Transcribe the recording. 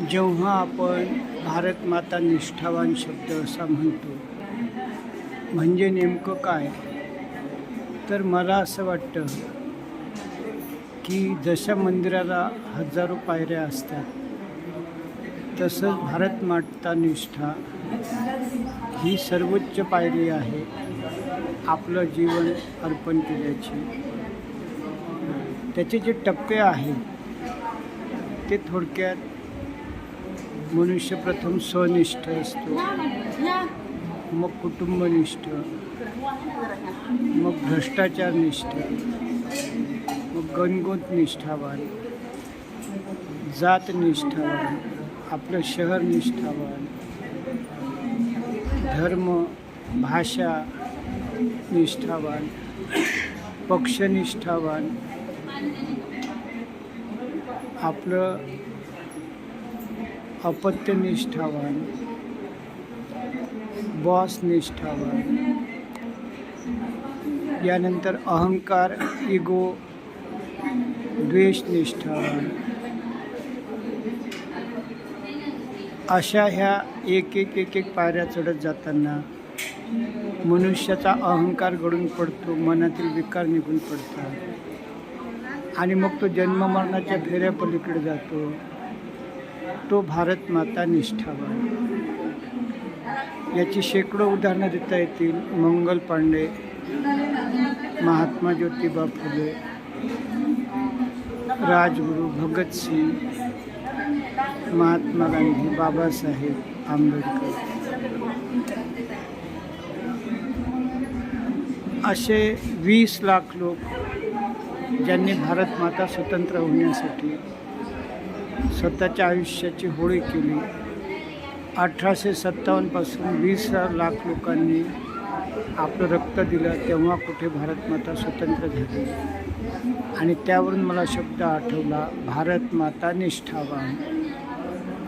जेव्हा आपण भारत माता निष्ठावान शब्द असा म्हणतो म्हणजे नेमकं काय? तर मला असं वाटतं की जशा मंदिराला हजारो पायऱ्या असतात तसंच भारत माता निष्ठा ही सर्वोच्च पायरी आहे आपलं जीवन अर्पण केल्याची. त्याचे जे टप्पे आहेत ते थोडक्यात मनुष्य प्रथम स्वनिष्ठ असतो. मग कुटुंबनिष्ठ. मग भ्रष्टाचार निष्ठ मग गणगोत निष्ठावान जात निष्ठावान आपलं शहर निष्ठावान धर्म भाषा निष्ठावान. पक्षनिष्ठावान. आपलं अपत्य निष्ठावान बॉस निष्ठावान यानंतर अहंकार इगो द्वेष निष्ठावान अशा ह्या एक एक एक एक पायऱ्या चढत जाताना मनुष्याचा अहंकार घडून पडतो मनातील विकार निघून पडतात. आणि मग तो जन्ममरणाच्या फेऱ्या पलीकडे जातो. तो भारत माता निष्ठावान. याची शेकडो उदाहरणं देता येतील. मंगल पांडे महात्मा ज्योतिबा फुले राजगुरू भगतसिंग महात्मा गांधी बाबासाहेब आंबेडकर. असे वीस लाख लोक ज्यांनी भारत माता स्वतंत्र होण्यासाठी स्वतःच्या आयुष्याची होळी केली. अठराशे सत्तावन्नपासून वीस लाख लोकांनी आपलं रक्त दिलं तेव्हा कुठे भारत माता स्वतंत्र झाली. आणि त्यावरून मला शब्द आठवला भारत माता निष्ठावान.